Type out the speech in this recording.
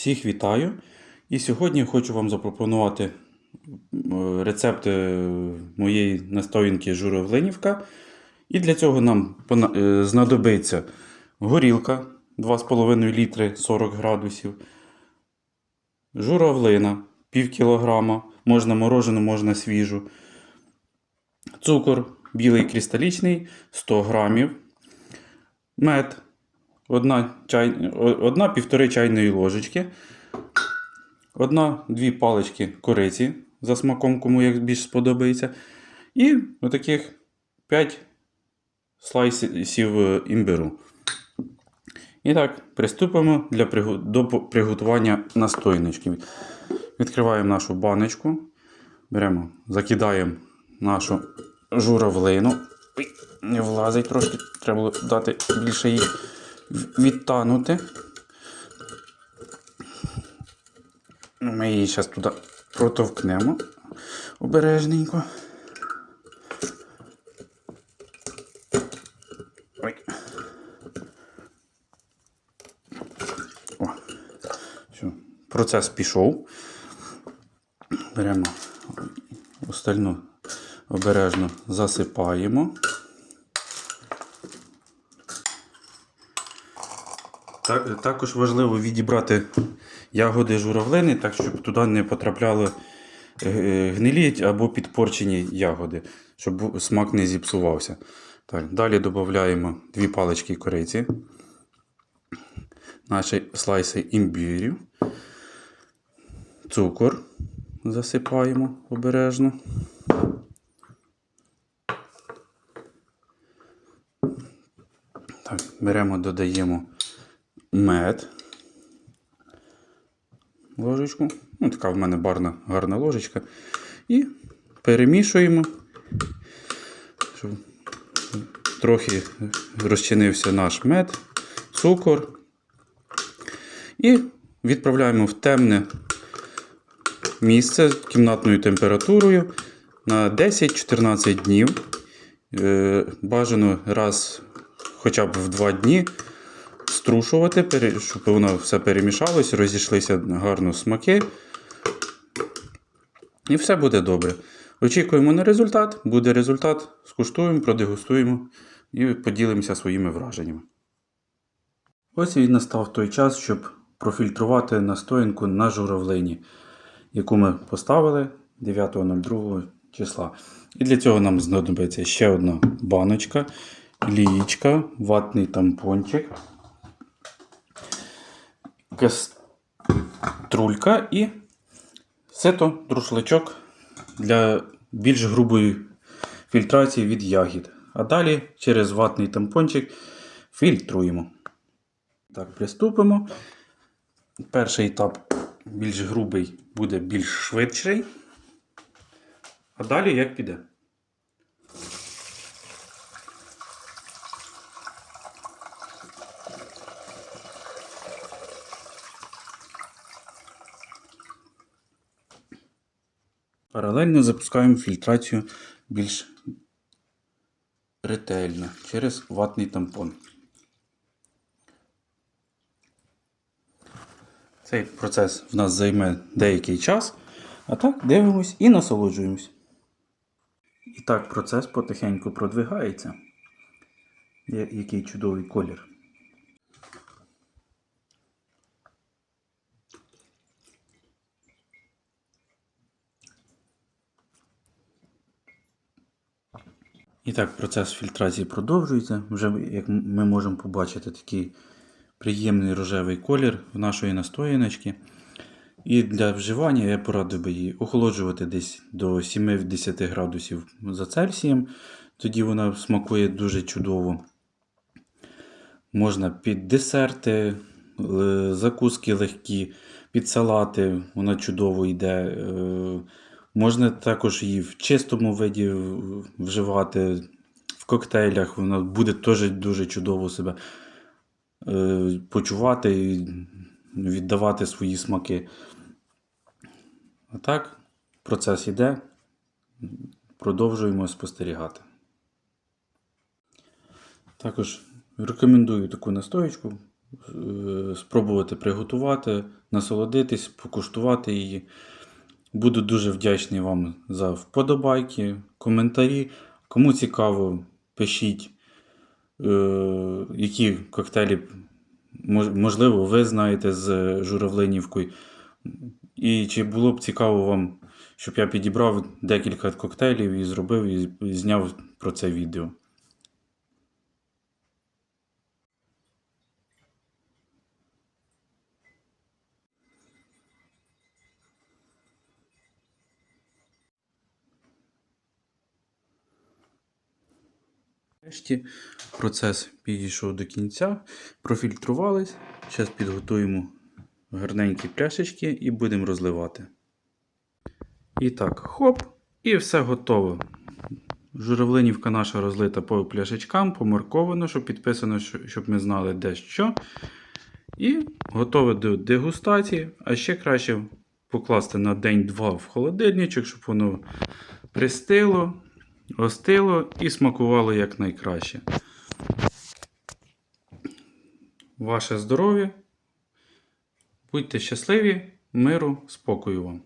Всіх вітаю! І сьогодні хочу вам запропонувати е, рецепт моєї настоянки журавлинівка. І для цього нам е, знадобиться горілка 2,5 літри 40 градусів, журавлина пів кілограма, можна морожену, можна свіжу, цукор білий кристалічний 100 грамів, мед одна, чай, одна півтори чайної ложечки, одна-дві палички кориці за смаком, кому як більш сподобається. І отаких 5 слайсів е, імбиру. І так, приступимо для до приготування настояночки. Відкриваємо нашу баночку, беремо, закидаємо нашу журавлину. Не влазить трошки, треба було дати більше їй відтанути. Ми її зараз туди протовкнемо обережненько. Ой. О. Все. Процес пішов. Беремо остальну обережно засипаємо. Так, також важливо відібрати ягоди журавлини, так щоб туди не потрапляли е, гнилі або підпорчені ягоди, щоб смак не зіпсувався. Так, далі додаємо дві палички кориці, наші слайси імбірю, цукор засипаємо обережно. Так, беремо, додаємо мед. Ложечку. Ну, така в мене барна, гарна ложечка. І перемішуємо, щоб трохи розчинився наш мед, цукор. І відправляємо в темне місце кімнатною температурою на 10-14 днів. Е, Бажано раз хоча б в 2 дні струшувати, щоб воно все перемішалось, розійшлися гарно смаки. І все буде добре. Очікуємо на результат. Буде результат, скуштуємо, продегустуємо і поділимося своїми враженнями. Ось і настав той час, щоб профільтрувати настоянку на журавлині, яку ми поставили 9.02 числа. І для цього нам знадобиться ще одна баночка, лієчка, ватний тампончик, каструлька і сито, друшлачок для більш грубої фільтрації від ягід. А далі через ватний тампончик фільтруємо. Так, приступимо. Перший етап більш грубий буде більш швидший. А далі як піде? Паралельно запускаємо фільтрацію більш ретельно через ватний тампон. Цей процес в нас займе деякий час, а так дивимось і насолоджуємось. І так процес потихеньку продвигається. Який чудовий колір. І так, процес фільтрації продовжується. Вже, як ми можемо побачити, такий приємний рожевий колір в нашої настояночки. І для вживання я порадив би її охолоджувати десь до 7-10 градусів за Цельсієм. Тоді вона смакує дуже чудово. Можна під десерти, е, закуски легкі, під салати, вона чудово йде. Можна також її в чистому виді вживати, в коктейлях, вона буде теж дуже чудово себе е, почувати і віддавати свої смаки. А так, процес іде. Продовжуємо спостерігати. Також рекомендую таку настоечку е, спробувати приготувати, насолодитись, покуштувати її. Буду дуже вдячний вам за вподобайки, коментарі. Кому цікаво, пишіть, е, які коктейлі, можливо, ви знаєте з журавлинівкою. І чи було б цікаво вам, щоб я підібрав декілька коктейлів і зробив і зняв про це відео. Нарешті процес підійшов до кінця, профільтрувались. Зараз підготуємо гарненькі пляшечки і будемо розливати. І так, хоп, і все готово. Журавлинівка наша розлита по пляшечкам, помарковано, щоб підписано, щоб ми знали де що. І готове до дегустації. А ще краще покласти на день-два в холодильничок, щоб воно пристило, остило і смакувало якнайкраще. Ваше здоров'я. Будьте щасливі, миру, спокою вам.